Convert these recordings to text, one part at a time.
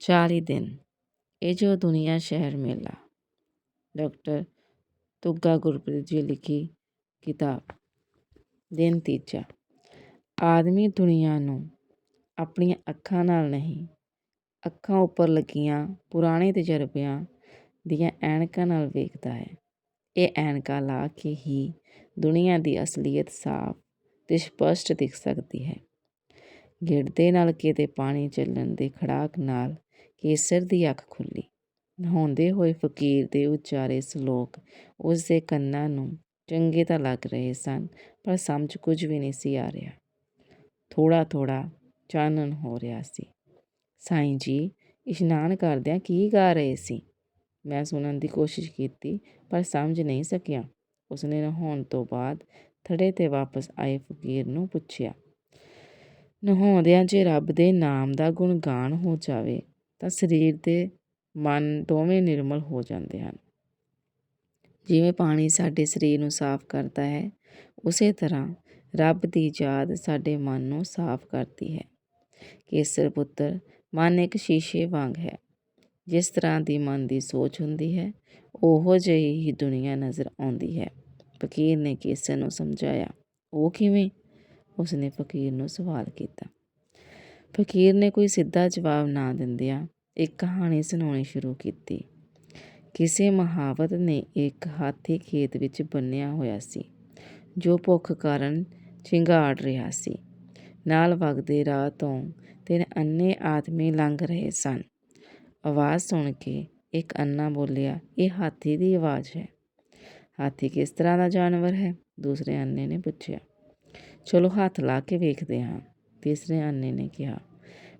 ਚਾਲੀ ਦਿਨ ਇਹ ਜੋ ਦੁਨੀਆ ਸ਼ਹਿਰ ਮੇਲਾ ਡਾਕਟਰ ਤੁੱਗਾ ਗੁਰਪ੍ਰੀਤ ਜੀ ਲਿਖੀ ਕਿਤਾਬ ਦਿਨ ਤੀਜਾ ਆਦਮੀ ਦੁਨੀਆ ਨੂੰ ਆਪਣੀਆਂ ਅੱਖਾਂ ਨਾਲ ਨਹੀਂ ਅੱਖਾਂ ਉੱਪਰ ਲੱਗੀਆਂ ਪੁਰਾਣੇ ਤਜਰਬਿਆਂ ਦੀਆਂ ਐਨਕਾਂ ਨਾਲ ਵੇਖਦਾ ਹੈ ਇਹ ਐਨਕਾਂ ਲਾ ਕੇ ਹੀ ਦੁਨੀਆ ਦੀ ਅਸਲੀਅਤ ਸਾਫ਼ ਤੇ ਸਪਸ਼ਟ ਦਿਖ ਸਕਦੀ ਹੈ ਗਿਰਦੇ ਨਾਲ ਕਿਤੇ ਪਾਣੀ ਚੱਲਣ ਦੇ ਖੜਾਕ ਨਾਲ ਕੇਸਰ ਦੀ ਅੱਖ ਖੁੱਲ੍ਹੀ। ਨਹਾਉਂਦੇ ਹੋਏ ਫਕੀਰ ਦੇ ਉਚਾਰੇ ਸਲੋਕ ਉਸ ਦੇ ਕੰਨਾਂ ਨੂੰ ਚੰਗੇ ਤਾਂ ਲੱਗ ਰਹੇ ਸਨ, ਪਰ ਸਮਝ ਕੁਝ ਵੀ ਨਹੀਂ ਸੀ ਆ ਰਿਹਾ। ਥੋੜਾ ਥੋੜਾ ਚਾਨਣ ਹੋ ਰਿਹਾ ਸੀ। ਸਾਈਂ ਜੀ, ਇਸ਼ਨਾਨ ਕਰਦਿਆਂ ਕੀ ਗਾ ਰਹੇ ਸੀ? ਮੈਂ ਸੁਣਨ ਦੀ ਕੋਸ਼ਿਸ਼ ਕੀਤੀ, ਪਰ ਸਮਝ ਨਹੀਂ ਸਕਿਆ। ਉਸਨੇ ਨਹਾਉਣ ਤੋਂ ਬਾਅਦ ਥੜੇ ਤੇ ਵਾਪਸ ਆਏ ਫਕੀਰ ਨੂੰ ਪੁੱਛਿਆ, ਨਹਾਉਂਦਿਆਂ ਜੇ ਰੱਬ ਦੇ ਨਾਮ ਦਾ ਗੁਣਗਾਨ ਹੋ ਜਾਵੇ ਤਾਂ ਸਰੀਰ ਤੇ ਮਨ ਦੋਵੇਂ ਨਿਰਮਲ ਹੋ ਜਾਂਦੇ ਹਨ। ਜਿਵੇਂ ਪਾਣੀ ਸਾਡੇ ਸਰੀਰ ਨੂੰ ਸਾਫ਼ ਕਰਦਾ ਹੈ, ਉਸੇ ਤਰ੍ਹਾਂ ਰੱਬ ਦੀ ਯਾਦ ਸਾਡੇ ਮਨ ਨੂੰ ਸਾਫ਼ ਕਰਦੀ ਹੈ। ਕੇਸਰ ਪੁੱਤਰ, ਮਨ ਇੱਕ ਸ਼ੀਸ਼ੇ ਵਾਂਗ ਹੈ। ਜਿਸ ਤਰ੍ਹਾਂ ਦੀ ਮਨ ਦੀ ਸੋਚ ਹੁੰਦੀ ਹੈ, ਉਹੋ ਜਿਹੀ ਹੀ ਦੁਨੀਆ ਨਜ਼ਰ ਆਉਂਦੀ ਹੈ। ਫਕੀਰ ਨੇ ਕੇਸਰ ਨੂੰ ਸਮਝਾਇਆ, ਉਹ ਕਿਵੇਂ? ਉਸਨੇ ਫਕੀਰ ਨੂੰ ਸਵਾਲ ਕੀਤਾ। ਫਕੀਰ ਨੇ ਕੋਈ ਸਿੱਧਾ ਜਵਾਬ ਨਾ ਦਿੰਦਿਆਂ ਇੱਕ ਕਹਾਣੀ ਸੁਣਾਉਣੀ ਸ਼ੁਰੂ ਕੀਤੀ। ਕਿਸੇ ਮਹਾਵਤ ਨੇ ਇੱਕ ਹਾਥੀ ਖੇਤ ਵਿੱਚ ਬੰਨਿਆ ਹੋਇਆ ਸੀ, ਜੋ ਭੁੱਖ ਕਾਰਨ ਚਿੰਗਾੜ ਰਿਹਾ ਸੀ। ਨਾਲ ਵਗਦੇ ਰਾਹ ਤੋਂ ਤਿੰਨ ਅੰਨੇ ਆਦਮੀ ਲੰਘ ਰਹੇ ਸਨ। ਆਵਾਜ਼ ਸੁਣ ਕੇ ਇੱਕ ਅੰਨਾ ਬੋਲਿਆ, ਇਹ ਹਾਥੀ ਦੀ ਆਵਾਜ਼ ਹੈ। ਹਾਥੀ ਕਿਸ ਤਰ੍ਹਾਂ ਦਾ ਜਾਨਵਰ ਹੈ? ਦੂਸਰੇ ਅੰਨੇ ਨੇ ਪੁੱਛਿਆ, ਚਲੋ ਹੱਥ ਲਾ ਕੇ ਵੇਖਦੇ ਹਾਂ। ਤੀਸਰੇ ਅੰਨੇ ਨੇ ਕਿਹਾ।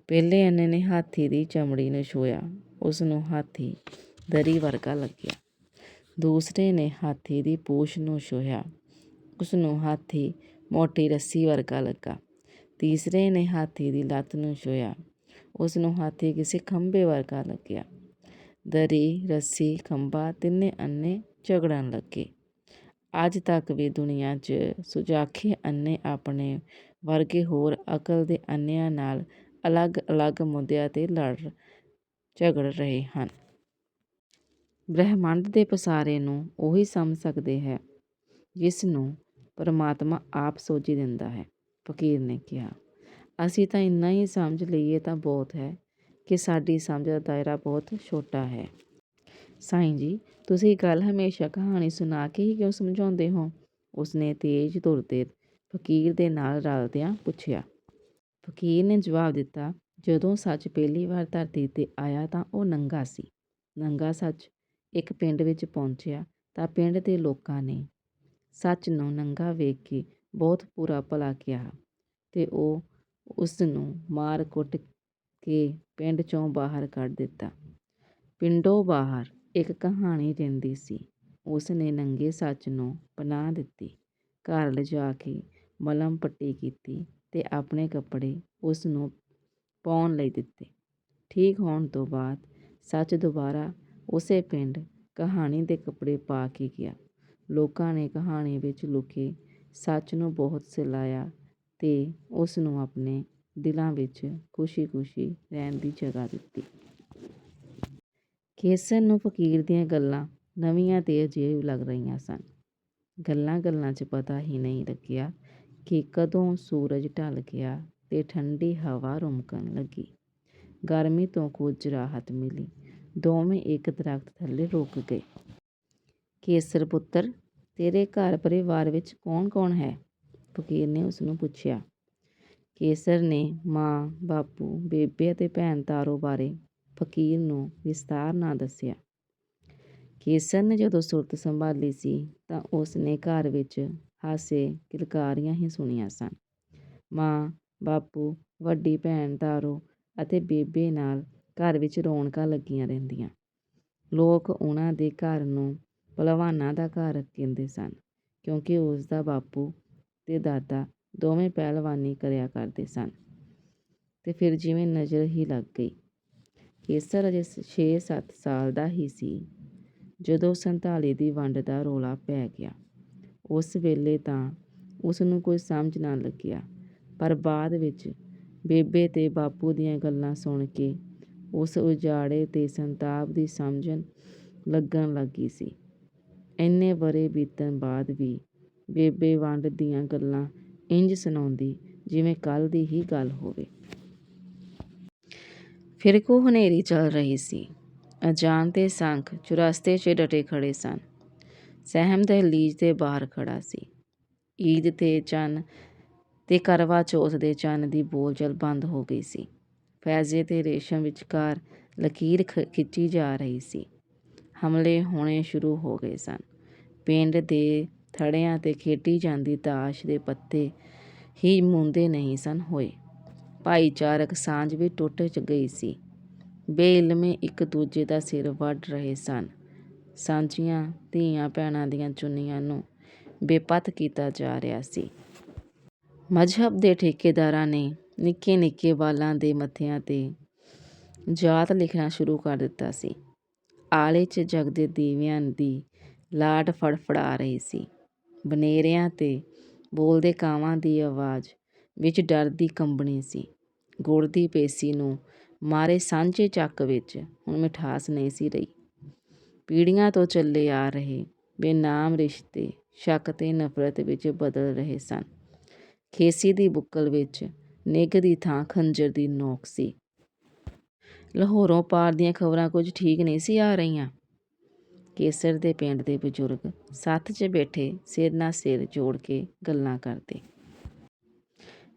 ਪਹਿਲੇ ਅੰਨੇ ਨੇ ਹਾਥੀ ਦੀ ਚਮੜੀ ਨੂੰ ਛੂਇਆ ਉਸ ਨੂੰ ਹਾਥੀ ਦਰੀ ਵਰਗਾ ਲੱਗਿਆ। ਦੂਸਰੇ ਨੇ ਹਾਥੀ ਦੀ ਪੂਛ ਨੂੰ ਛੂਹਿਆ। ਉਸ ਨੂੰ ਹਾਥੀ ਮੋਟੀ ਰੱਸੀ ਵਰਗਾ ਲੱਗਾ। ਤੀਸਰੇ ਨੇ ਹਾਥੀ ਦੀ ਲੱਤ ਨੂੰ ਛੂਹਿਆ। ਉਸ ਨੂੰ ਹਾਥੀ ਕਿਸੇ ਖੰਭੇ ਵਰਗਾ ਲੱਗਿਆ। ਦਰੀ, ਰੱਸੀ, ਖੰਭਾ ਤਿੰਨੇ ਅੰਨੇ ਝਗੜਨ ਲੱਗੇ। ਅੱਜ ਤੱਕ ਵੀ ਦੁਨੀਆ 'ਚ ਸੁਜਾਖੇ ਅੰਨੇ ਆਪਣੇ ਵਰਗੇ ਹੋਰ ਅਕਲ ਦੇ ਅੰਨਿਆਂ ਨਾਲ ਅਲੱਗ-ਅਲੱਗ ਮੁੱਦਿਆਂ ਤੇ ਲੜ ਝਗੜ ਰਹੇ ਹਨ। ਬ੍ਰਹਿਮੰਡ ਦੇ ਪਸਾਰੇ ਨੂੰ ਉਹੀ ਸਮਝ ਸਕਦੇ ਹੈ, ਜਿਸ ਨੂੰ ਪਰਮਾਤਮਾ ਆਪ ਸੋਝੀ ਦਿੰਦਾ ਹੈ, ਫਕੀਰ ਨੇ ਕਿਹਾ। ਅਸੀਂ ਤਾਂ ਇੰਨਾ ਹੀ ਸਮਝ ਲਈਏ ਤਾਂ ਬਹੁਤ ਹੈ ਕਿ ਸਾਡੀ ਸਮਝ ਦਾ ਦਾਇਰਾ ਬਹੁਤ ਛੋਟਾ ਹੈ। ਸਾਈਂ ਜੀ, ਤੁਸੀਂ ਗੱਲ ਹਮੇਸ਼ਾ ਕਹਾਣੀ ਸੁਣਾ ਕੇ ਹੀ ਕਿਉਂ ਸਮਝਾਉਂਦੇ ਹੋ? ਉਸਨੇ ਤੇਜ਼ ਤੁਰਦੇ ਫਕੀਰ ਦੇ ਨਾਲ ਰਲਦਿਆਂ ਪੁੱਛਿਆ, ਫਕੀਰ ਨੇ ਜਵਾਬ ਦਿੱਤਾ, ਜਦੋਂ ਸੱਚ ਪਹਿਲੀ ਵਾਰ ਧਰਤੀ ਤੇ ਆਇਆ ਤਾਂ ਉਹ ਨੰਗਾ ਸੀ। ਨੰਗਾ ਸੱਚ ਇੱਕ ਪਿੰਡ ਵਿੱਚ ਪਹੁੰਚਿਆ ਤਾਂ ਪਿੰਡ ਦੇ ਲੋਕਾਂ ਨੇ ਸੱਚ ਨੂੰ ਨੰਗਾ ਵੇਖ ਕੇ ਬਹੁਤ ਬੁਰਾ ਭਲਾ ਕਿਹਾ ਤੇ ਉਹ ਉਸ ਨੂੰ ਮਾਰ ਕੁੱਟ ਕੇ ਪਿੰਡ ਚੋਂ ਬਾਹਰ ਕੱਢ ਦਿੱਤਾ। ਪਿੰਡੋਂ ਬਾਹਰ ਇੱਕ ਕਹਾਣੀ ਰਹਿੰਦੀ ਸੀ। ਉਸ ਨੇ ਨੰਗੇ ਸੱਚ ਨੂੰ ਪਨਾਹ ਦਿੱਤੀ। ਘਰ ਲਿਜਾ ਕੇ ਮਲਮ ਪੱਟੀ ਕੀਤੀ ਅਤੇ ਆਪਣੇ ਕੱਪੜੇ ਉਸ ਨੂੰ ਪਾਉਣ ਲਈ ਦਿੱਤੇ। ਠੀਕ ਹੋਣ ਤੋਂ ਬਾਅਦ ਸੱਚ ਦੁਬਾਰਾ ਉਸੇ ਪਿੰਡ ਕਹਾਣੀ ਦੇ ਕੱਪੜੇ ਪਾ ਕੇ ਗਿਆ। ਲੋਕਾਂ ਨੇ ਕਹਾਣੀ ਵਿੱਚ ਲੁਕੇ ਸੱਚ ਨੂੰ ਬਹੁਤ ਸਲਾਇਆ ਅਤੇ ਉਸ ਨੂੰ ਆਪਣੇ ਦਿਲਾਂ ਵਿੱਚ ਖੁਸ਼ੀ-ਖੁਸ਼ੀ ਰਹਿਣ ਦੀ ਜਗ੍ਹਾ ਦਿੱਤੀ। ਕੇਸਰ ਨੂੰ ਫਕੀਰ ਦੀਆਂ ਗੱਲਾਂ ਨਵੀਆਂ ਅਤੇ ਅਜੀਬ ਲੱਗ ਰਹੀਆਂ ਸਨ। ਗੱਲਾਂ-ਗੱਲਾਂ 'ਚ ਪਤਾ ਹੀ ਨਹੀਂ ਲੱਗਿਆ ਕਿ ਕਦੋਂ ਸੂਰਜ ਢਲ ਗਿਆ ਤੇ ਠੰਡੀ ਹਵਾ ਰੁਮਕਣ ਲੱਗੀ। ਗਰਮੀ ਤੋਂ ਕੁਝ ਰਾਹਤ ਮਿਲੀ। ਦੋਵੇਂ ਇੱਕ ਦਰਖਤ ਥੱਲੇ ਰੁਕ ਗਏ। ਕੇਸਰ ਪੁੱਤਰ, ਤੇਰੇ ਘਰ ਪਰਿਵਾਰ ਵਿੱਚ ਕੌਣ-ਕੌਣ ਹੈ? ਫਕੀਰ ਨੇ ਉਸਨੂੰ ਪੁੱਛਿਆ। ਕੇਸਰ ਨੇ ਮਾਂ, ਬਾਪੂ, ਬੇਬੇ ਅਤੇ ਭੈਣ ਤਾਰੋ ਬਾਰੇ ਫਕੀਰ ਨੂੰ ਵਿਸਤਾਰ ਨਾਲ ਦੱਸਿਆ। ਕੇਸਰ ਨੇ ਜਦੋਂ ਸੁਰਤ ਸੰਭਾਲੀ ਸੀ ਤਾਂ ਉਸ ਨੇ ਘਰ ਵਿੱਚ ਹਾਸੇ ਕਿਲਕਾਰੀਆਂ ਹੀ ਸੁਣੀਆਂ ਸਨ। ਮਾਂ, ਬਾਪੂ, ਵੱਡੀ ਭੈਣ ਤਾਰੋ ਅਤੇ ਬੇਬੇ ਨਾਲ ਘਰ ਵਿੱਚ ਰੌਣਕਾਂ ਲੱਗੀਆਂ ਰਹਿੰਦੀਆਂ। ਲੋਕ ਉਹਨਾਂ ਦੇ ਘਰ ਨੂੰ ਭਲਵਾਨਾਂ ਦਾ ਘਰ ਕਹਿੰਦੇ ਸਨ, ਕਿਉਂਕਿ ਉਸ ਦਾ ਬਾਪੂ ਤੇ ਦਾਦਾ ਦੋਵੇਂ ਪਹਿਲਵਾਨੀ ਕਰਿਆ ਕਰਦੇ ਸਨ। ਤੇ ਫਿਰ ਜਿਵੇਂ ਨਜ਼ਰ ਹੀ ਲੱਗ ਗਈ। ਕੇਸਰ ਅਜੇ 6-7 ਸਾਲ ਦਾ ਹੀ ਸੀ, ਜਦੋਂ 47 ਦੀ ਵੰਡ ਦਾ ਰੋਲਾ ਪੈ ਗਿਆ। ਉਸ ਵੇਲੇ ਤਾਂ ਉਸ ਨੂੰ ਕੋਈ ਸਮਝ ਨਾ ਲੱਗਿਆ। ਪਰ ਬਾਅਦ ਵਿੱਚ ਬੇਬੇ ਤੇ ਬਾਪੂ ਦੀਆਂ ਗੱਲਾਂ ਸੁਣ ਕੇ ਉਸ ਉਜਾੜੇ ਤੇ ਸੰਤਾਪ ਦੀ ਸਮਝਣ ਲੱਗਣ ਲੱਗੀ ਸੀ। ਇੰਨੇ ਵਰ੍ਹੇ ਬੀਤਣ ਬਾਅਦ ਵੀ ਬੇਬੇ ਵੰਡ ਦੀਆਂ ਗੱਲਾਂ ਇੰਜ ਸੁਣਾਉਂਦੀ ਜਿਵੇਂ ਕੱਲ ਦੀ ਹੀ ਗੱਲ ਹੋਵੇ। ਫਿਰਕੂ ਹਨੇਰੀ ਚੱਲ ਰਹੀ ਸੀ। ਅਜਾਨ ਤੇ ਸੰਖ ਚੁਰਸਤੇ 'ਚ ਡਟੇ ਖੜੇ ਸਨ। ਸਹਿਮ ਦਹਿਲੀਜ ਦੇ ਬਾਹਰ ਖੜ੍ਹਾ ਸੀ। ਈਦ ਤੇ ਚੰਨ ਤੇ ਕਰਵਾ ਚੌਥ ਦੇ ਚੰਨ ਦੀ ਬੋਲਚਾਲ ਬੰਦ ਹੋ ਗਈ ਸੀ। ਫੈਜ਼ੇ ਤੇ ਰੇਸ਼ਮ ਵਿਚਕਾਰ ਲਕੀਰ ਖਿੱਚੀ ਜਾ ਰਹੀ ਸੀ। ਹਮਲੇ ਹੋਣੇ ਸ਼ੁਰੂ ਹੋ ਗਏ ਸਨ। ਪਿੰਡ ਦੇ ਥੜਿਆਂ ਤੇ ਖੇਡੀ ਜਾਂਦੀ ਤਾਸ਼ ਦੇ ਪੱਤੇ ਹੀ ਮੁੰਦੇ ਨਹੀਂ ਸਨ ਹੋਏ। ਭਾਈਚਾਰਕ ਸਾਂਝ ਵੀ ਟੁੱਟ ਗਈ ਸੀ। ਬੇਇਲਮੇ ਇੱਕ ਦੂਜੇ ਦਾ ਸਿਰ ਵੱਢ ਰਹੇ ਸਨ। ਸਾਂਝੀਆਂ ਧੀਆਂ ਭੈਣਾਂ ਦੀਆਂ ਚੁੰਨੀਆਂ ਨੂੰ ਬੇਪਤ ਕੀਤਾ ਜਾ ਰਿਹਾ ਸੀ। ਮਜ਼ਹਬ ਦੇ ਠੇਕੇਦਾਰਾਂ ਨੇ ਨਿੱਕੇ ਨਿੱਕੇ ਵਾਲਾਂ ਦੇ ਮੱਥਿਆਂ ਤੇ ਜਾਤ ਲਿਖਣਾ ਸ਼ੁਰੂ ਕਰ ਦਿੱਤਾ ਸੀ। ਆਲੇ 'ਚ ਜਗਦੇ ਦੀਵਿਆਂ ਦੀ ਲਾਟ ਫੜਫੜਾ ਰਹੀ ਸੀ। ਬਨੇਰਿਆਂ ਤੇ ਬੋਲਦੇ ਕਾਵਾਂ ਦੀ ਆਵਾਜ਼ ਵਿੱਚ ਡਰ ਦੀ ਕੰਬਣੀ ਸੀ। ਗੁੜ ਦੀ ਪੇਸੀ ਨੂੰ ਮਾਰੇ ਸਾਂਝੇ ਚੱਕ ਵਿੱਚ ਹੁਣ ਮਿਠਾਸ ਨਹੀਂ ਸੀ ਰਹੀ। ਪੀੜ੍ਹੀਆਂ ਤੋਂ ਚੱਲੇ ਆ ਰਹੇ ਬੇਨਾਮ ਰਿਸ਼ਤੇ ਸ਼ੱਕ ਤੇ ਨਫ਼ਰਤ ਵਿੱਚ ਬਦਲ ਰਹੇ ਸਨ। ਖੇਸੀ ਦੀ ਬੁੱਕਲ ਵਿੱਚ ਨਿੱਘ ਦੀ ਥਾਂ ਖੰਜਰ ਦੀ ਨੋਕ ਸੀ। ਲਾਹੌਰੋਂ ਪਾਰ ਦੀਆਂ ਖਬਰਾਂ ਕੁਝ ਠੀਕ ਨਹੀਂ ਸੀ ਆ ਰਹੀਆਂ। ਕੇਸਰ ਦੇ ਪਿੰਡ ਦੇ ਬਜ਼ੁਰਗ ਸੱਥ 'ਚ ਬੈਠੇ ਸਿਰ ਨਾਲ ਸਿਰ ਜੋੜ ਕੇ ਗੱਲਾਂ ਕਰਦੇ।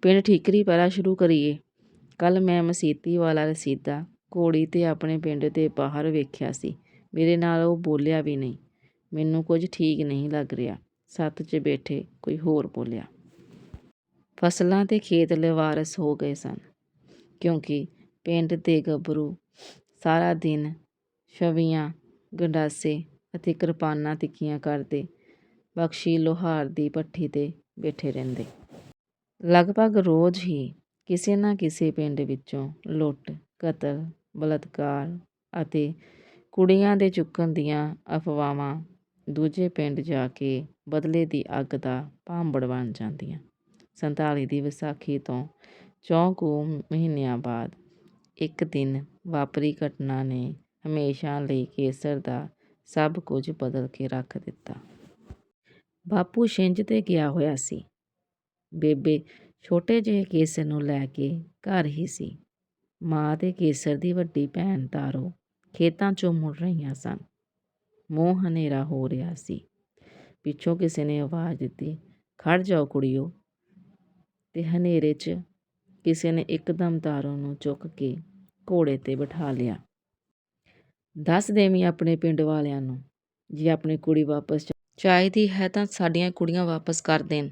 ਪਿੰਡ ਠੀਕਰੀ ਪਹਿਲਾਂ ਸ਼ੁਰੂ ਕਰੀਏ। ਕੱਲ ਮੈਂ ਮਸੀਤੀ ਵਾਲਾ ਰਸੀਦਾ ਘੋੜੀ ਤੇ ਆਪਣੇ ਪਿੰਡ ਦੇ ਬਾਹਰ ਵੇਖਿਆ ਸੀ। ਮੇਰੇ ਨਾਲ ਉਹ ਬੋਲਿਆ ਵੀ ਨਹੀਂ। ਮੈਨੂੰ ਕੁਝ ਠੀਕ ਨਹੀਂ ਲੱਗ ਰਿਹਾ। ਸੱਥ 'ਚ ਬੈਠੇ ਕੋਈ ਹੋਰ ਬੋਲਿਆ। ਫਸਲਾਂ ਤੇ ਖੇਤ ਲਵਾਰਸ ਹੋ ਗਏ ਸਨ। ਕਿਉਂਕਿ ਪਿੰਡ ਦੇ ਗੱਭਰੂ ਸਾਰਾ ਦਿਨ ਛਵੀਆਂ, ਗੰਡਾਸੇ ਅਤੇ ਕਿਰਪਾਨਾਂ ਤਿੱਖੀਆਂ ਕਰਦੇ ਬਖਸ਼ੀ ਲੋਹਾਰ ਦੀ ਭੱਠੀ ਤੇ ਬੈਠੇ ਰਹਿੰਦੇ। ਲਗਭਗ ਰੋਜ਼ ਹੀ ਕਿਸੇ ਨਾ ਕਿਸੇ ਪਿੰਡ ਵਿੱਚੋਂ ਲੁੱਟ, ਕਤਲ, ਬਲਾਤਕਾਰ ਅਤੇ ਕੁੜੀਆਂ ਦੇ ਚੁੱਕਣ ਦੀਆਂ ਅਫਵਾਹਾਂ ਦੂਜੇ ਪਿੰਡ ਜਾ ਕੇ ਬਦਲੇ ਦੀ ਅੱਗ ਦਾ ਭਾਂਬੜ ਬਣ ਜਾਂਦੀਆਂ। ਸੰਤਾਲੀ ਦੀ ਵਿਸਾਖੀ ਤੋਂ ਚੌਂ ਕੁ ਮਹੀਨਿਆਂ ਬਾਅਦ ਇੱਕ ਦਿਨ ਵਾਪਰੀ ਘਟਨਾ ਨੇ ਹਮੇਸ਼ਾ ਲਈ ਕੇਸਰ ਦਾ ਸਭ ਕੁਝ ਬਦਲ ਕੇ ਰੱਖ ਦਿੱਤਾ। ਬਾਪੂ ਛਿੰਝ ਤੇ ਗਿਆ ਹੋਇਆ ਸੀ। ਬੇਬੇ ਛੋਟੇ ਜਿਹੇ ਕੇਸਰ ਨੂੰ ਲੈ ਕੇ ਘਰ ਹੀ ਸੀ। ਮਾਂ ਤੇ ਕੇਸਰ ਦੀ ਵੱਡੀ ਭੈਣ ਤਾਰੋ ਖੇਤਾਂ 'ਚੋਂ ਮੁੜ ਰਹੀਆਂ ਸਨ। ਮੂੰਹ ਹਨੇਰਾ ਹੋ ਰਿਹਾ ਸੀ। ਪਿੱਛੋਂ ਕਿਸੇ ਨੇ ਆਵਾਜ਼ ਦਿੱਤੀ, ਖੜ ਜਾਓ ਕੁੜੀਓ। ਤੇ ਹਨੇਰੇ 'ਚ ਕਿਸੇ ਨੇ ਇੱਕਦਮ ਤਾਰੋ ਨੂੰ ਚੁੱਕ ਕੇ ਘੋੜੇ ਤੇ ਬਿਠਾ ਲਿਆ। ਦੱਸ ਦੇਵੀਂ ਆਪਣੇ ਪਿੰਡ ਵਾਲਿਆਂ ਨੂੰ, ਜੇ ਆਪਣੀ ਕੁੜੀ ਵਾਪਸ ਚਾਹੀਦੀ ਹੈ ਤਾਂ ਸਾਡੀਆਂ ਕੁੜੀਆਂ ਵਾਪਸ ਕਰ ਦੇਣ।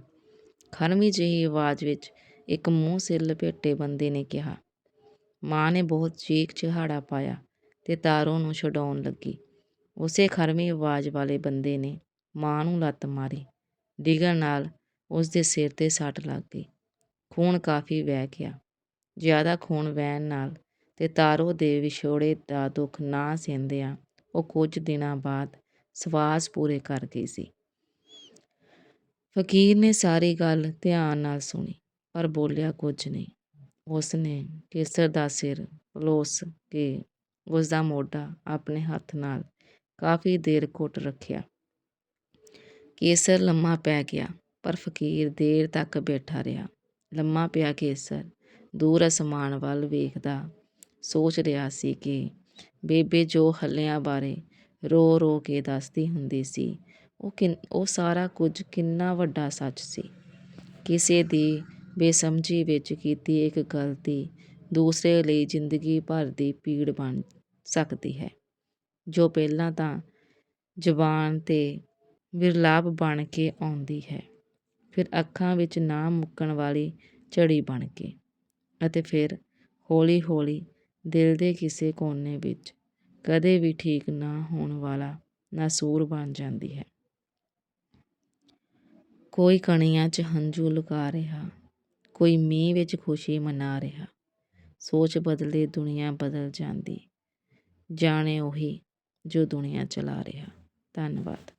ਖਨਵੀਂ ਜਿਹੀ ਆਵਾਜ਼ ਵਿੱਚ ਇੱਕ ਮੂੰਹ ਸਿਰ ਲਪੇਟੇ ਬੰਦੇ ਨੇ ਕਿਹਾ। ਮਾਂ ਨੇ ਬਹੁਤ ਚੀਕ ਚਿਹਾੜਾ ਪਾਇਆ। ਤੇ ਤਾਰੋ ਨੂੰ ਛਡਾਉਣ ਲੱਗੀ। ਉਸੇ ਖਰਵੀਂ ਆਵਾਜ਼ ਵਾਲੇ ਬੰਦੇ ਨੇ ਮਾਂ ਨੂੰ ਲੱਤ ਮਾਰੀ। ਡਿਗਣ ਨਾਲ ਉਸ ਦੇ ਸਿਰ ਤੇ ਸੱਟ ਲੱਗ ਗਈ। ਖੂਨ ਕਾਫੀ ਵਹਿ ਗਿਆ। ਜ਼ਿਆਦਾ ਖੂਨ ਵਹਿਣ ਨਾਲ ਤੇ ਤਾਰੋ ਦੇ ਵਿਛੋੜੇ ਦਾ ਦੁੱਖ ਨਾ ਸਹਿੰਦਿਆਂ ਉਹ ਕੁਝ ਦਿਨਾਂ ਬਾਅਦ ਸਵਾਸ ਪੂਰੇ ਕਰ ਗਈ ਸੀ। ਫਕੀਰ ਨੇ ਸਾਰੀ ਗੱਲ ਧਿਆਨ ਨਾਲ ਸੁਣੀ, ਪਰ ਬੋਲਿਆ ਕੁਝ ਨਹੀਂ। ਉਸ ਨੇ ਕੇਸਰ ਦਾ ਸਿਰ ਪਲੋਸ ਕੇ ਉਸ ਦਾ ਮੋਢਾ ਆਪਣੇ ਹੱਥ ਨਾਲ ਕਾਫੀ ਦੇਰ ਘੁੱਟ ਰੱਖਿਆ। ਕੇਸਰ ਲੰਮਾ ਪੈ ਗਿਆ, ਪਰ ਫਕੀਰ ਦੇਰ ਤੱਕ ਬੈਠਾ ਰਿਹਾ। ਲੰਮਾ ਪਿਆ ਕੇਸਰ, ਦੂਰ ਅਸਮਾਨ ਵੱਲ ਵੇਖਦਾ ਸੋਚ ਰਿਹਾ ਸੀ ਕਿ ਬੇਬੇ ਜੋ ਹੱਲਿਆਂ ਬਾਰੇ ਰੋ ਰੋ ਕੇ ਦੱਸਦੀ ਹੁੰਦੀ ਸੀ, ਉਹ ਕਿ ਉਹ ਸਾਰਾ ਕੁਝ ਕਿੰਨਾ ਵੱਡਾ ਸੱਚ ਸੀ। ਕਿਸੇ ਦੀ ਬੇਸਮਝੀ ਵਿੱਚ ਕੀਤੀ ਇੱਕ ਗਲਤੀ ਦੂਸਰੇ ਲਈ ਜ਼ਿੰਦਗੀ ਭਰ ਦੀ ਪੀੜ ਬਣ ਸਕਦੀ ਹੈ। ਜੋ ਪਹਿਲਾਂ ਤਾਂ ਜ਼ਬਾਨ ਤੇ ਵਿਰਲਾਪ ਬਣ ਕੇ ਆਉਂਦੀ ਹੈ, ਫਿਰ ਅੱਖਾਂ ਵਿੱਚ ਨਾ ਮੁੱਕਣ ਵਾਲੀ ਝੜੀ ਬਣ ਕੇ ਅਤੇ ਫਿਰ ਹੌਲੀ ਹੌਲੀ ਦਿਲ ਦੇ ਕਿਸੇ ਕੋਨੇ ਵਿੱਚ ਕਦੇ ਵੀ ਠੀਕ ਨਾ ਹੋਣ ਵਾਲਾ ਨਾਸੂਰ ਬਣ ਜਾਂਦੀ ਹੈ। ਕੋਈ ਕਣੀਆਂ 'ਚ ਹੰਝੂ ਲੁਕਾ ਰਿਹਾ, ਕੋਈ ਮੀਂਹ ਵਿੱਚ ਖੁਸ਼ੀ ਮਨਾ ਰਿਹਾ ਸੋਚ ਬਦਲੇ ਦੁਨੀਆ ਬਦਲ ਜਾਂਦੀ। ਜਾਣੇ ਉਹੀ ਜੋ ਦੁਨੀਆ ਚਲਾ ਰਿਹਾ। ਧੰਨਵਾਦ।